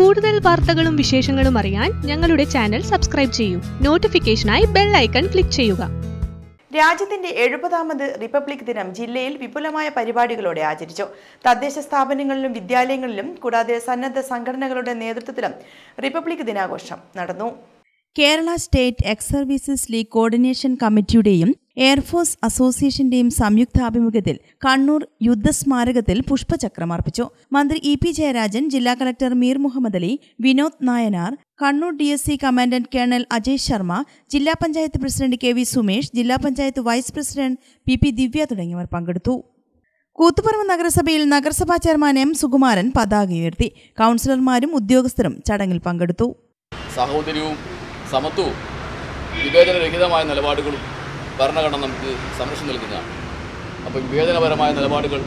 കൂടുതൽ വാർത്തകളും വിശേഷങ്ങളും അറിയാൻ ഞങ്ങളുടെ ചാനൽ സബ്സ്ക്രൈബ് ചെയ്യൂ. നോട്ടിഫിക്കേഷനായി ബെൽ ഐക്കൺ ക്ലിക്ക് ചെയ്യുക. രാജ്യത്തിന്റെ എഴുപതാമത് റിപ്പബ്ലിക് ദിനം ജില്ലയിൽ വിപുലമായ പരിപാടികളോടെ ആചരിച്ചു. തദ്ദേശ സ്ഥാപനങ്ങളിലും വിദ്യാലയങ്ങളിലും കൂടാതെ സന്നദ്ധ സംഘടനകളുടെ നേതൃത്വത്തിലും റിപ്പബ്ലിക് ദിനാഘോഷം നടന്നു. Kerala state ex services league coordination കമ്മിറ്റിയുടെയും air force അസോസിയേഷന്റെയും സംയുക്താഭിമുഖ്യത്തിൽ കണ്ണൂർ യുദ്ധസ്മാരകത്തിൽ പുഷ്പചക്രം അർപ്പിച്ചു. മന്ത്രി ഇ പി ജയരാജൻ ജില്ലാ collector Meer Muhammad Ali Vinod Nayanar Kannur D S C commandant colonel Ajay Sharma ജില്ലാ panchayat president K V Sumesh ജില്ലാ panchayat vice president P P Divya തുടങ്ങിയവർ പങ്കെടുത്തു. കൂത്തുപറമ്പ് നഗരസഭയിൽ നഗരസഭാ ചെയർമാൻ എം സുകുമാരൻ പതാക ഉയർത്തി. കൗൺസിലർമാരും ഉദ്യോഗസ്ഥരും ചടങ്ങിൽ പങ്കെടുത്തു. സാഹോദര്യവും സമത്വവും വിവേചനരഹിതമായ നിലപാടുകളും ഭരണഘടന നമുക്ക് സംരക്ഷണം നൽകുന്നതാണ്. അപ്പോൾ വിവേചനപരമായ നിലപാടുകൾ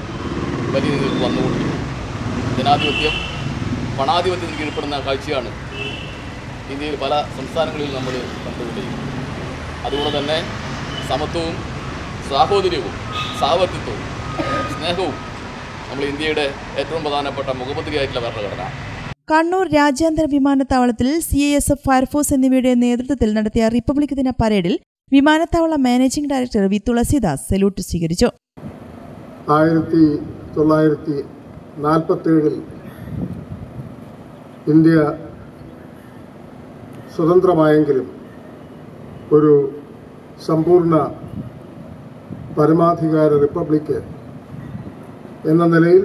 വലിയ രീതിയിൽ വന്നുകൊണ്ടിരിക്കുന്നു. ജനാധിപത്യം പണാധിപത്യത്തിന് കീഴ്പ്പെടുന്ന കാഴ്ചയാണ് ഇന്ത്യയിൽ പല സംസ്ഥാനങ്ങളിൽ നമ്മൾ കണ്ടുകൊണ്ടിരിക്കുന്നത്. അതുപോലെ തന്നെ സമത്വവും സാഹോദര്യവും സാഹവർത്തിത്വവും സ്നേഹവും നമ്മൾ ഇന്ത്യയുടെ ഏറ്റവും പ്രധാനപ്പെട്ട മുഖപത്രികയായിട്ടുള്ള ഭരണഘടന. കണ്ണൂർ രാജ്യാന്തര വിമാനത്താവളത്തിൽ C I S F fire force എന്നിവയുടെ നേതൃത്വത്തിൽ നടത്തിയ റിപ്പബ്ലിക് ദിന പരേഡിൽ വിമാനത്താവള managing director V Thulasidas salute സ്വീകരിച്ചു. ആയിരത്തി തൊള്ളായിരത്തി നാൽപ്പത്തേഴിൽ ഇന്ത്യ സ്വതന്ത്രമായെങ്കിലും ഒരു സമ്പൂർണ പരമാധികാര റിപ്പബ്ലിക്ക് എന്ന നിലയിൽ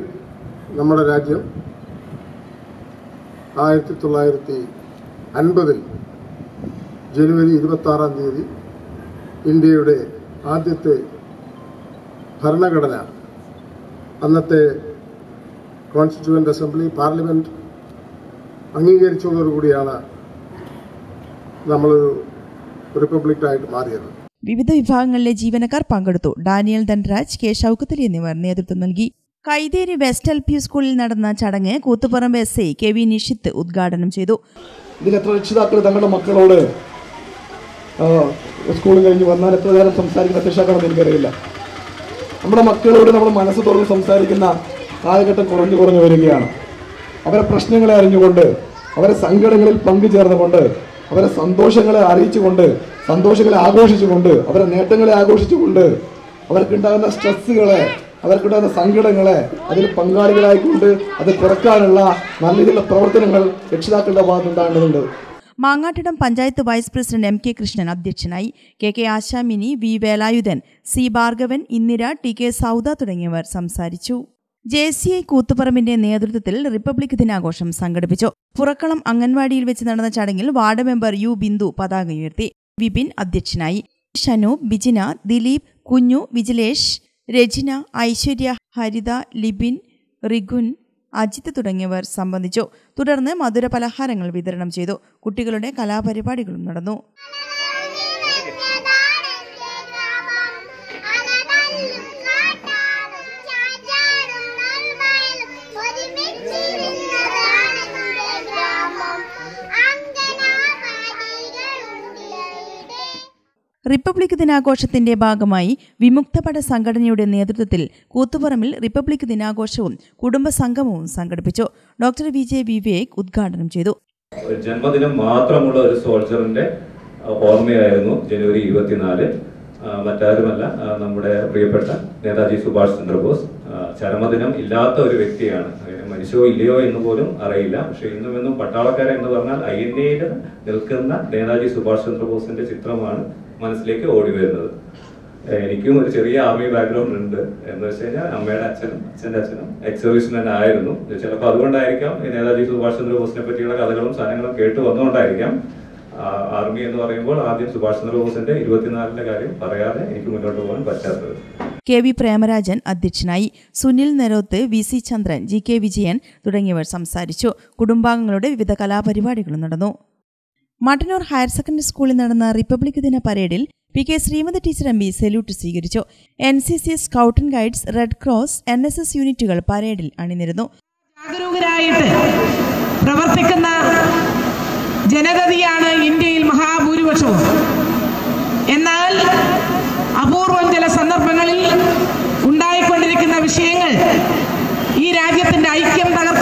നമ്മുടെ രാജ്യം ആയിരത്തി തൊള്ളായിരത്തി അൻപതിൽ ജനുവരി ഇരുപത്താറാം തീയതി ഇന്ത്യയുടെ ആദ്യത്തെ ഭരണഘടന അന്നത്തെ കോൺസ്റ്റിറ്റ്യൂവന്റ് അസംബ്ലി പാർലമെന്റ് അംഗീകരിച്ചതോടുകൂടിയാണ് നമ്മളൊരു റിപ്പബ്ലിക്കായിട്ട് മാറിയത്. വിവിധ വിഭാഗങ്ങളിലെ ജീവനക്കാർ പങ്കെടുത്തു. ഡാനിയൽ ധൻരാജ് കെ ഷൗക്കത്തലി എന്നിവർ നേതൃത്വം നൽകി. കൈതേരി വെസ്റ്റ് എൽ പി സ്കൂളിൽ നടന്ന ചടങ്ങ് Koothuparamba S I K V Nishith ഉദ്ഘാടനം ചെയ്തു. ഇതിൽ എത്ര രക്ഷിതാക്കൾ തങ്ങളുടെ മക്കളോട് സ്കൂൾ കഴിഞ്ഞ് വന്നാൽ എത്ര നേരം സംസാരിക്കുന്ന രക്ഷിതാക്കളെന്ന് എനിക്കറിയില്ല. നമ്മുടെ മക്കളോട് നമ്മൾ മനസ്സ് തുറന്ന് സംസാരിക്കുന്ന കാലഘട്ടം കുറഞ്ഞു കുറഞ്ഞു വരികയാണ്. അവരെ പ്രശ്നങ്ങളെ അറിഞ്ഞുകൊണ്ട് അവരെ സങ്കടങ്ങളിൽ പങ്കുചേർന്നുകൊണ്ട് അവരെ സന്തോഷങ്ങളെ അറിയിച്ചുകൊണ്ട് സന്തോഷങ്ങളെ ആഘോഷിച്ചുകൊണ്ട് അവരെ നേട്ടങ്ങളെ ആഘോഷിച്ചുകൊണ്ട് അവർക്കുണ്ടാകുന്ന സ്ട്രെസ്സുകളെ അവർക്കുണ്ടാകുന്ന സങ്കടങ്ങളെ അതിൽ പങ്കാളികളായിക്കൊണ്ട് അത് കുറക്കാനുള്ള നല്ല രീതിയിലുള്ള പ്രവർത്തനങ്ങൾ രക്ഷിതാക്കളുടെ ഭാഗത്തുണ്ടാകേണ്ടതുണ്ട് Mangattidam panchayat vice president M K Krishnan അധ്യക്ഷനായി K K Ashamini V Velayudhan C Bhargavan Indira T K Sauda തുടങ്ങിയവർ സംസാരിച്ചു. ജെ സി ഐ കൂത്തുപറമ്പിന്റെ നേതൃത്വത്തിൽ റിപ്പബ്ലിക് ദിനാഘോഷം സംഘടിപ്പിച്ചു. പുറക്കളം അംഗൻവാടിയിൽ വെച്ച് നടന്ന ചടങ്ങിൽ വാർഡ് മെമ്പർ യു ബിന്ദു പതാക ഉയർത്തി. വിപിൻ അധ്യക്ഷനായി. ഷനു ബിജിന ദിലീപ് കുഞ്ഞു വിജിലേഷ് രജിന ഐശ്വര്യ ഹരിത ലിബിൻ റിഗുൻ അജിത്ത് തുടങ്ങിയവർ സംബന്ധിച്ചു. തുടർന്ന് മധുര പലഹാരങ്ങൾ വിതരണം ചെയ്തു. കുട്ടികളുടെ കലാപരിപാടികളും നടന്നു. റിപ്പബ്ലിക് ദിനാഘോഷത്തിന്റെ ഭാഗമായി വിമുക്തപട സംഘടനയുടെ നേതൃത്വത്തിൽ കൂത്തുപറമ്പിൽ റിപ്പബ്ലിക് ദിനാഘോഷവും കുടുംബ സംഗമവും സംഘടിപ്പിച്ചു. ഡോക്ടർ വി ജെ വിവേക് ഉദ്ഘാടനം ചെയ്തു. ജന്മദിനം മാത്രമുള്ള ഒരു സോൾജറിന്റെ ഓർമ്മയായിരുന്നു ജനുവരി ഇരുപത്തിനാല്. മറ്റാരുമല്ല നമ്മുടെ പ്രിയപ്പെട്ട നേതാജി സുഭാഷ് ചന്ദ്രബോസ്. ചരമദിനം ഇല്ലാത്ത ഒരു വ്യക്തിയാണ്. മനുഷ്യോ ഇല്ലയോ എന്ന് പോലും അറിയില്ല. പക്ഷെ ഇന്നും എന്നും പട്ടാളക്കാരൻ എന്ന് പറഞ്ഞാൽ ഐ എൻ എയിൽ നിൽക്കുന്ന നേതാജി സുഭാഷ് ചന്ദ്രബോസിന്റെ ചിത്രമാണ് മനസ്സിലേക്ക് ഓടി വരുന്നത്. എനിക്കും ഒരു ചെറിയ ആർമി ബാക്ക്ഗ്രൗണ്ട് ഉണ്ട്. എന്ന് വെച്ച് കഴിഞ്ഞാൽ അമ്മയുടെ അച്ഛനും അച്ഛന്റെ അച്ഛനും എക്സ് തന്നെ ആയിരുന്നു. ചിലപ്പോൾ അതുകൊണ്ടായിരിക്കാം നേതാജി സുഭാഷ് ചന്ദ്രബോസിനെ പറ്റിയുള്ള കഥകളും സാധനങ്ങളും കേട്ട് വന്നുകൊണ്ടായിരിക്കാം. ആർമി എന്ന് പറയുമ്പോൾ ആദ്യം സുഭാഷ് ചന്ദ്രബോസിന്റെ ഇരുപത്തിനാലിന്റെ കാര്യം പറയാതെ എനിക്ക് മുന്നോട്ട് പോകാൻ പറ്റാത്തത്. കെ വി പ്രേമരാജൻ അധ്യക്ഷനായി Sunil Neroth V C Chandran G K Vijayan തുടങ്ങിയവർ സംസാരിച്ചു. കുടുംബാംഗങ്ങളുടെ വിവിധ കലാപരിപാടികളും നടന്നു. മട്ടന്നൂർ ഹയർ സെക്കൻഡറി സ്കൂളിൽ നടന്ന റിപ്പബ്ലിക് ദിന പരേഡിൽ P K Sreemathi teacher M B salute സ്വീകരിച്ചു. N C C scout and guides red cross N S S യൂണിറ്റുകൾ പരേഡിൽ അണിനിരുന്നു. ജാഗരൂകരായിട്ട് പ്രവർത്തിക്കുന്ന ജനഗതിയാണ് ഇന്ത്യയിൽ മഹാഭൂരിപക്ഷവും. എന്നാൽ അപൂർവം ചില സന്ദർഭങ്ങളിൽ ഉണ്ടായിക്കൊണ്ടിരിക്കുന്ന വിഷയങ്ങൾ ഈ രാജ്യത്തിന്റെ ഐക്യം തകർക്കുന്നതാണോ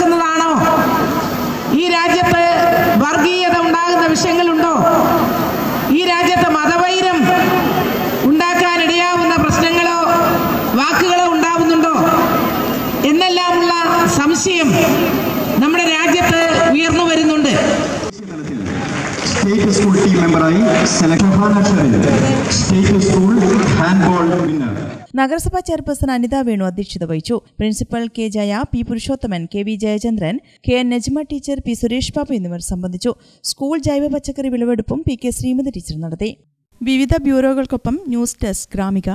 state school team മെമ്പറായി select state school handball winner. നഗരസഭാ ചെയർപേഴ്സൺ അനിത വേണു അധ്യക്ഷത വഹിച്ചു. Principal K Jaya P Purushothaman K V Jayachandran K N Najma teacher P Suresh Babu എന്നിവർ സംബന്ധിച്ചു. സ്കൂൾ ജൈവ പച്ചക്കറി വിളവെടുപ്പും പി കെ ശ്രീമതി ടീച്ചർ നടത്തി. വിവിധ ബ്യൂറോകൾക്കൊപ്പം ന്യൂസ് ഡെസ്ക് ഗ്രാമിക.